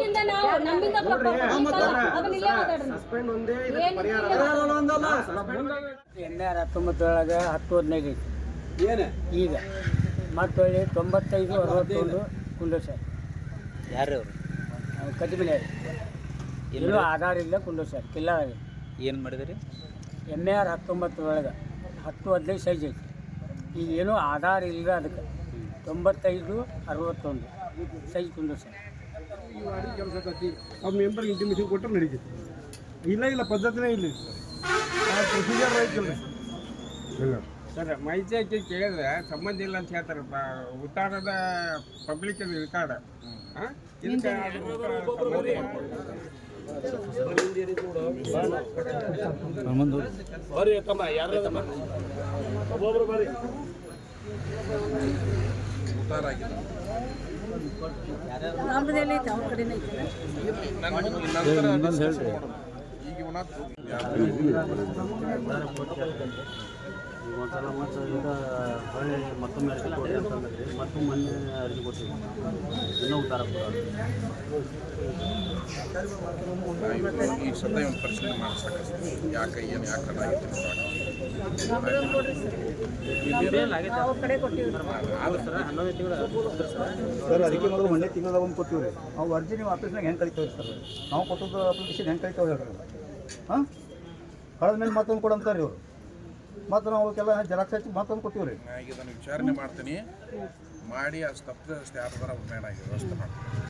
ಅದಕ್ಕಿಂತ ನಾವು ನಮ್ಮಿಂದ ಅದನ್ನ ಇಲ್ಲೇ ಮಾತಾಡ್ರಿ. ಸಸ್ಪೆಂಡ್ ಒಂದೇ ಇದಕ್ಕೆ ಏನು ಪರಿಹಾರ ಎಂ ಆರ್ ಹತ್ತೊಂಬತ್ತರೊಳಗೆ ಹತ್ತು ಹದಿನೈದು ಐತಿ ಏನು? ಈಗ. ಮತ್ತೊಳ್ಳಿ ತೊಂಬತ್ತೈದು ಅರವತ್ತೊಂದು ಕುಂಡು ಸರ್ ಯಾರು ಅವರು? ಎಲ್ಲೂ ಆಧಾರ ಇಲ್ಲ ಕುಂಡು ಸರ್ ಕಿಲ್ಲ ಏನು ಮಾಡಿದ್ರಿ? ಎಂ ಆರ್ ಒಳಗ ಹತ್ತು ಹದಿನೈದು ಸೈಜ್ ಐತಿ. ಈಗ ಏನೂ ಆಧಾರ ಇಲ್ಲ ಅದಕ್ಕೆ. ತೊಂಬತ್ತೈದು ಅರವತ್ತೊಂದು ಸೈಜ್ ಕುಂದೂರು ಸರ್ ಈ ವಾಡಿ ಕೆಲಸ ಆಕತಿ ಅವ್ರ ಮೆಂಬರ್ ಇಂಟಿಮೇಷನ್ ಕೊಟ್ಟರೆ ನಡೀತೈತಿ. ಇಲ್ಲ ಇಲ್ಲ ಪದ್ಧತಿನೇ ಇಲ್ಲ ಪ್ರೊಸೀಜರ್ ಐತಿಲ್ಲ ಇಲ್ಲ. ಸರ್ ಮಾಹಿತಿ ಹಾಕಿ ಕೇಳಿದ್ರೆ ಸಂಬಂಧ ಇಲ್ಲ ಅಂತ ಹೇಳ್ತಾರೆ ಉತ್ತಾರದ ಉತ್ತಾಡದ ಪಬ್ಲಿಕ್ ಅದು? ಇದಕ್ಕೆ ಅದು ಉತ್ತರ ಕಡೆನೇ ಐತೆ ಈಗ ಒಂದ್ಸಲ ಮತ್ತು ಈಗ ಹೊಳ್ಳಿ ಮತ್ತೊಮ್ಮೆ ಅರ್ಜಿ ಕೊಡಿ ಅಂತಂದ್ರೆ ಮತ್ತು ಮೊನ್ನೆ ಅರ್ಜಿ ಕೊಟ್ಟಿವಿ ಇನ್ನೂ ಉತ್ತಾರ ಈ ಸದ್ಯ ಒಂದು ಪರಿಶೀಲನೆ ಮಾಡಿಸ್ಬೇಕಷ್ಟೇ ಯಾಕೆ ಏನು ಯಾಕೆ ಆಗಿತ್ತು ಸರ್, ಅದಕ್ಕೆ ಮೊದಲು ಒಂದೇ ತಿಂಗಳದಾಗ ಒಂದು ಕೊಟ್ಟಿವಿ ರೀ ನಾವು ಅರ್ಜಿ ನೀವು ಆಫೀಸ್ನಾಗ ಹೆಂಗೆ ಕಳಿತೇವೆ ಸರ್? ನಾವು ಕೊಟ್ಟದ್ದು ಅಪ್ಲಿಕೇಶನ್ ಹೆಂಗೆ ಕಳಿತೇವೆ ಹೇಳ್ರಿ ಹಾಂ? ಕಳೆದ ಮೇಲೆ ಮತ್ತೊಂದು ಕೊಡಂತಾರೆ ಇವರು ಮತ್ತು ನಾವು ಅವಕ್ಕೆಲ್ಲ ಜೆರಾಕ್ಸ್ ಹಚ್ಚಿ ಮತ್ತೊಂದು ಕೊಟ್ಟಿವಿ ರೀ ವಿಚಾರಣೆ ಮಾಡ್ತೀನಿ. ಮಾಡಿ ಅಷ್ಟು ತಪ್ಪಿದ ಅಷ್ಟು ಯಾರು ಬರೋ ವ್ಯವಸ್ಥೆ ಮಾಡ್ತೀನಿ.